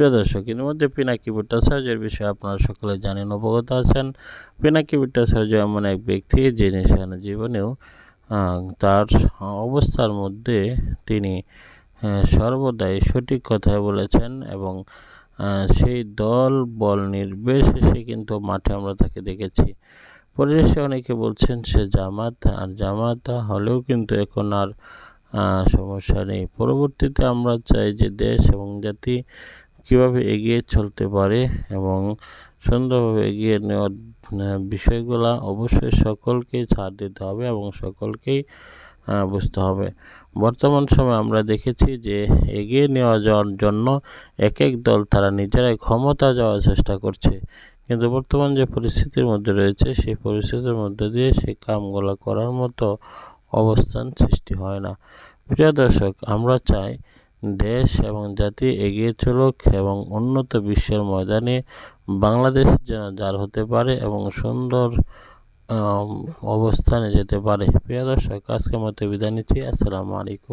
প্রিয় দর্শক, এর মধ্যে পিনাকি ভট্টাচার্যের বিষয়ে আপনারা সকলে জানেন, অবগত আছেন। পিনাকি ভট্টাচার্য এমন এক ব্যক্তি যিনি সেখানে জীবনেও তার অবস্থার মধ্যে তিনি সর্বদাই সঠিক কথা বলেছেন এবং সেই দল বল নির্বিশেষে কিন্তু মাঠে আমরা তাকে দেখেছি। পরিশেষে অনেকে বলছেন সে জামাত, আর জামাত হলেও কিন্তু এখন আর সমস্যা নেই। পরবর্তীতে আমরা চাই যে দেশ এবং জাতি কীভাবে এগিয়ে চলতে পারে এবং সুন্দরভাবে এগিয়ে নেওয়ার বিষয়গুলা অবশ্যই সকলকেই ছাড় দিতে হবে এবং সকলকেই বুঝতে হবে। বর্তমান সময়ে আমরা দেখেছি যে এগিয়ে নেওয়া যাওয়ার জন্য এক এক দল তারা নিজেরাই ক্ষমতা যাওয়ার চেষ্টা করছে। কিন্তু বর্তমান যে পরিস্থিতির মধ্যে রয়েছে, সেই পরিস্থিতির মধ্যে দিয়ে সেই কামগুলো করার মতো অবস্থান সৃষ্টি হয় না। প্রিয় দর্শক, আমরা চাই দেশ এবং জাতি এগিয়ে চলুক এবং উন্নত বিশ্বের ময়দানে বাংলাদেশ যেন যার হতে পারে এবং সুন্দর অবস্থানে যেতে পারে। প্রিয় দর্শক, আজকের মতো বিদায় নিচ্ছি। আসসালামু আলাইকুম।